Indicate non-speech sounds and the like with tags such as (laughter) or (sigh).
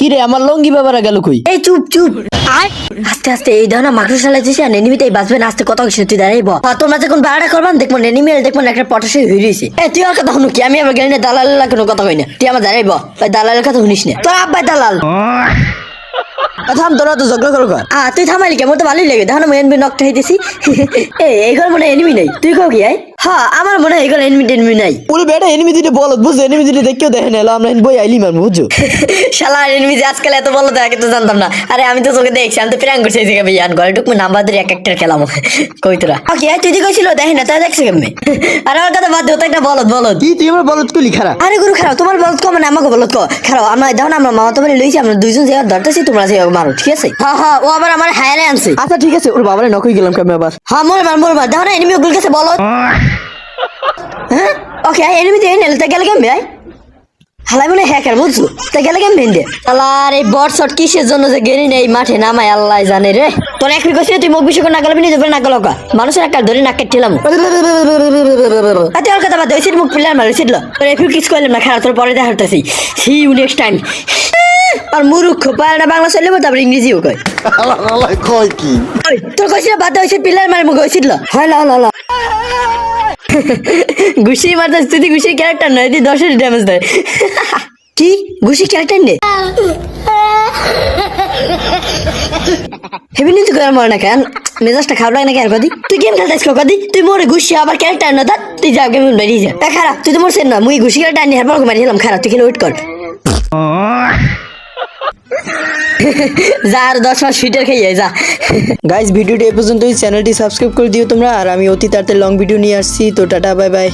কি রে আমার লঙ্গি বাবারা গেল কই? এই চুপ চুপ। আস্তে আস্তে, এই না মাকড় চালাইতেছি আর এনিমিতে এই বাঁচবে না, আস্তে কত কিছু তুই দাঁড়াইব। আর তোমরা যখন ভাড়া করবান দেখব এনিমি দেখব একটা পটাশে হয়ে রয়েছে এ, তুই আর কথা কি? আমি আবার গেলি না দালালের কোনো কথা কই তুই আমার দাঁড়াইব। ওই দালালের কথা শুনিস না। তোর আব্বাই দালাল। থাম, তোরা তো ঝগড়া করো কর। আ তুই থামাইলি কেমন তো ভালোই লাগে। দেখো না এনবি নকটা হইতেছি। (laughs) এই এইগুলো মনে এনিমি নাই। তুই কও কি, আয়? হ্যাঁ আমার মনে হয় এগুলো এনিমি টেনমি নাই। ওরে বেটা এনিমি দিতে বল বুঝছ? এনিমি দিতে দেখেও দেখে না আমরা বই আইলি মারবো বুঝছ? (laughs) শালা এনিমি যে আজকাল এত বলো তো আগে তো জানতাম না। আরে আমি তো তোকে দেখছি আমি তো প্র্যাঙ্ক করছি এই জায়গায় ভাইয়ান ঘরে টুকু নাম্বার দিয়ে এক একটা খেলাম। (laughs) কই তোরা? ওকে তুই যে কইছিল দেখি না তাই দেখছি কেমনে? (laughs) আরে আমার কথা বাদ দে তো একটা বলদ বলদ। কি তুই আমার বলত কলি খারাপ আরে গুরু খারাপ তোমার বলদ কম না আমাকে বলদ কো খারাপ আমরা দেখো না আমরা মামা তোমার লইছি আমরা দুইজন যে ধরতেছি তোমরা যে মারো ঠিক আছে? হ্যাঁ হ্যাঁ ও আবার আমার হায়ারে আনছে। আচ্ছা ঠিক আছে ওর বাবারে নকই গেলাম কেমন আবার? হ্যাঁ মোর মার মোর মার দেখো না এনিমি ওগুলোর কাছে বলো নেলে তা গেলে কেমবে আয়? হালাই মনে হ্যাকার বুঝছ? তা গেলে কেমবে দে আল্লাহ এই বট শট কিসের জন্য যে গেলি নেই মাঠে নামাই আল্লাহ জানে রে। তোর এক কইছিস তুই মুখ বিষয় না গেলবি নিজে না গেল কা। মানুষের একটা ধরে নাকে ঠেলাম আতে ওর কথা বাদ দে মুখ পিলার মারি ছিল তোর এফিউ কিস কইলাম না খারাপ তোর পরে দেখা হতাছি সি ইউ নেক্সট টাইম আর মুরুখ পায়না বাংলা চললে তারপর ইংরেজিও কয়। আল্লাহ আল্লাহ কয় কি ওই, তোর কইছিল বাদ হয়েছে পিলার মার মুখ হয়েছিল হয় লা লা লা। ঘুষি মারতে তুই ঘুষির ক্যারেক্টার নয় তুই দশের ড্যামেজ দেয়। কি? ঘুষি ক্যারেক্টার নে? হেবি নিতে করে মরে না কেন মেজাজটা খারাপ লাগে না কেন কদি? তুই গেম খেলতেছ কদি? তুই মোরে ঘুষি আবার ক্যারেক্টার না তা তুই যা গেম বেরিয়ে যা। এ খারাপ তুই তো মরছেন না মুই ঘুষি ক্যারেক্টার নিয়ে হেরবার মারি খারাপ তুই খেলে ওয়েট কর যা আর দশ মাস ফিটার খেয়ে যা। গাইজ ভিডিওটি এ পর্যন্তই। চ্যানেলটি সাবস্ক্রাইব করে দিও তোমরা। আর আমি অতি তাড়াতাড়ি লং ভিডিও নিয়ে আসছি। তো টাটা বাই বাই